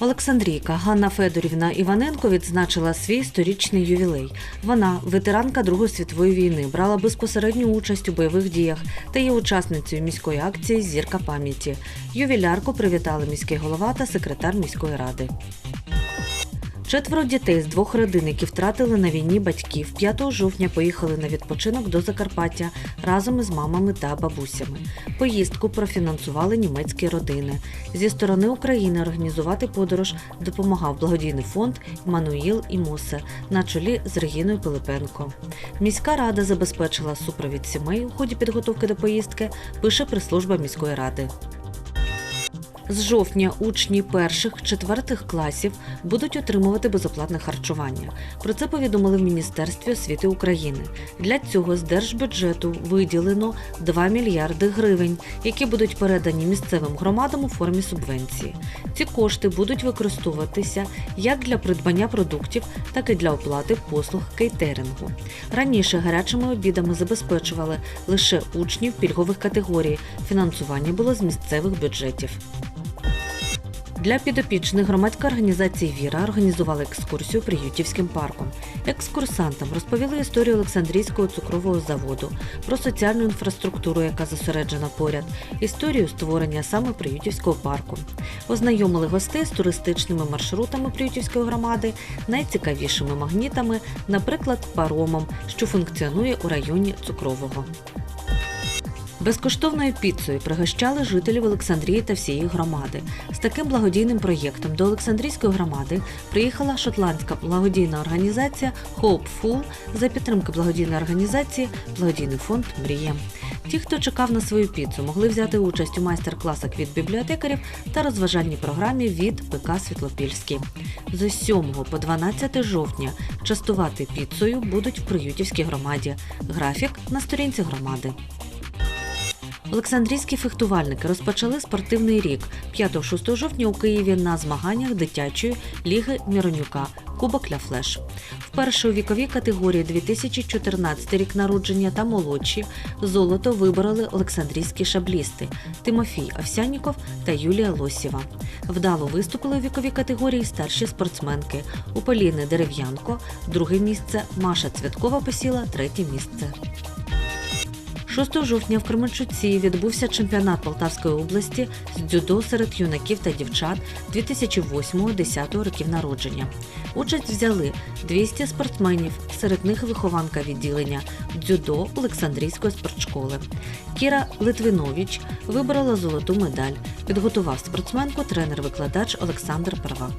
Олександрійка Ганна Федорівна Іваненко відзначила свій сторічний ювілей. Вона, ветеранка Другої світової війни, брала безпосередню участь у бойових діях та є учасницею міської акції Зірка пам'яті. Ювілярку привітали міський голова та секретар міської ради. Четверо дітей з двох родин, які втратили на війні батьків, 5 жовтня поїхали на відпочинок до Закарпаття разом із мамами та бабусями. Поїздку профінансували німецькі родини. Зі сторони України організувати подорож допомагав благодійний фонд Мануїл і Мосе на чолі з Регіною Пилипенко. Міська рада забезпечила супровід сімей у ході підготовки до поїздки, пише прес-служба міської ради. З жовтня учні перших четвертих класів будуть отримувати безоплатне харчування. Про це повідомили в Міністерстві освіти України. Для цього з держбюджету виділено 2 мільярди гривень, які будуть передані місцевим громадам у формі субвенції. Ці кошти будуть використовуватися як для придбання продуктів, так і для оплати послуг кейтерингу. Раніше гарячими обідами забезпечували лише учнів пільгових категорій. Фінансування було з місцевих бюджетів. Для підопічних громадська організація Віра організувала екскурсію приютівським парком. Екскурсантам розповіли історію Олександрійського цукрового заводу, про соціальну інфраструктуру, яка зосереджена поряд, історію створення саме приютівського парку. Ознайомили гостей з туристичними маршрутами приютівської громади, найцікавішими магнітами, наприклад, паромом, що функціонує у районі цукрового. Безкоштовною піцею пригощали жителів Олександрії та всієї громади. З таким благодійним проєктом до Олександрійської громади приїхала шотландська благодійна організація Hopeful за підтримки благодійної організації Благодійний фонд Мрія. Ті, хто чекав на свою піцу, могли взяти участь у майстер-класах від бібліотекарів та розважальній програмі від ПК Світлопільський. З 7 по 12 жовтня частувати піцею будуть в Приютівській громаді. Графік на сторінці громади. Олександрійські фехтувальники розпочали спортивний рік 5-6 жовтня у Києві на змаганнях дитячої ліги Міронюка Кубок Ля Флеш. Вперше у віковій категорії 2014 рік народження та молодші золото вибороли олександрійські шаблісти Тимофій Овсяніков та Юлія Лосєва. Вдало виступили у віковій категорії старші спортсменки у Поліни Дерев'янко, друге місце, Маша Цвяткова посіла третє місце. 6 жовтня в Кременчуці відбувся чемпіонат Полтавської області з дзюдо серед юнаків та дівчат 2008-10 років народження. Участь взяли 200 спортсменів, серед них вихованка відділення дзюдо Олександрійської спортшколи. Кіра Литвинович вибрала золоту медаль. Підготував спортсменку тренер-викладач Олександр Первак.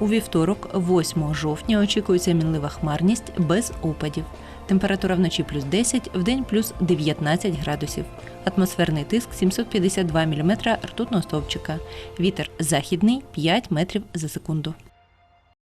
У вівторок, 8 жовтня, очікується мінлива хмарність без опадів. Температура вночі плюс 10, вдень плюс 19 градусів. Атмосферний тиск 752 мм ртутного стовпчика. Вітер західний 5 метрів за секунду.